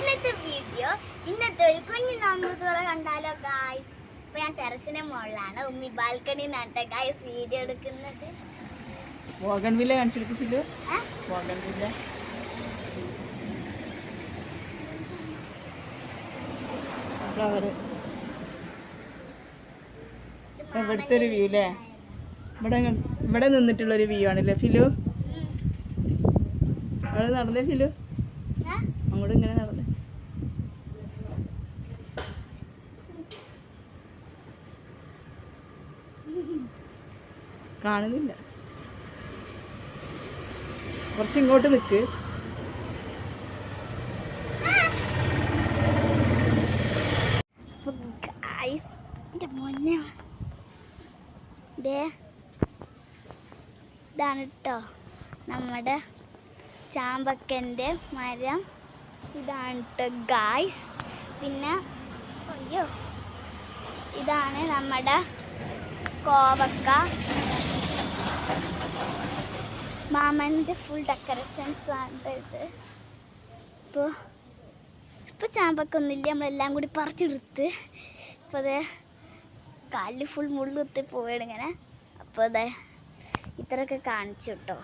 ഇന്നത്തെ വീഡിയോ ഇന്നത്തെ ഒരു കുഞ്ഞു നോമ്പ് തുറ കണ്ടാലോ ഗായ്സ് ഇപ്പൊ ഞാൻ ടെറസിന്റെ മുകളിലാണ്. ഉമ്മി ബാൽക്കണി നട്ട ഗായ്സ് വീഡിയോ എടുക്കുന്നത്. ഇവിടുത്തെ ഒരു വ്യൂ അല്ലേ ഇവിടെ ഇവിടെ നിന്നിട്ടുള്ള നിന്നിട്ടുള്ളൊരു വ്യൂ ആണല്ലേ ഫിലു. അവിടെ നടന്നേ ഫിലു? അങ്ങോട്ട് ഇങ്ങനെ നടന്ന്. കാണുന്നില്ല. കുറച്ച് ഇങ്ങോട്ട് നിൽക്ക് ഇതാണ് കേട്ടോ നമ്മുടെ ചാമ്പക്കന്റെ മരം. ഇതാണ് ഗായ്സ് പിന്നെ അയ്യോ ഇതാണ് നമ്മുടെ കോവക്ക. മാമന്റെ ഫുൾ ഡെക്കറേഷൻസ് ആണ് ഇത്. ഇപ്പോൾ ഇപ്പോൾ ചാമ്പക്കൊന്നുമില്ല നമ്മളെല്ലാം കൂടി പറിച്ചെടുത്ത്. ഇപ്പോൾ അതെ കാലിൽ ഫുൾ മുള്ളുത്തി പോവുകയാണ് ഇങ്ങനെ. അപ്പോൾ അതെ ഇത്രയൊക്കെ കാണിച്ചു കേട്ടോ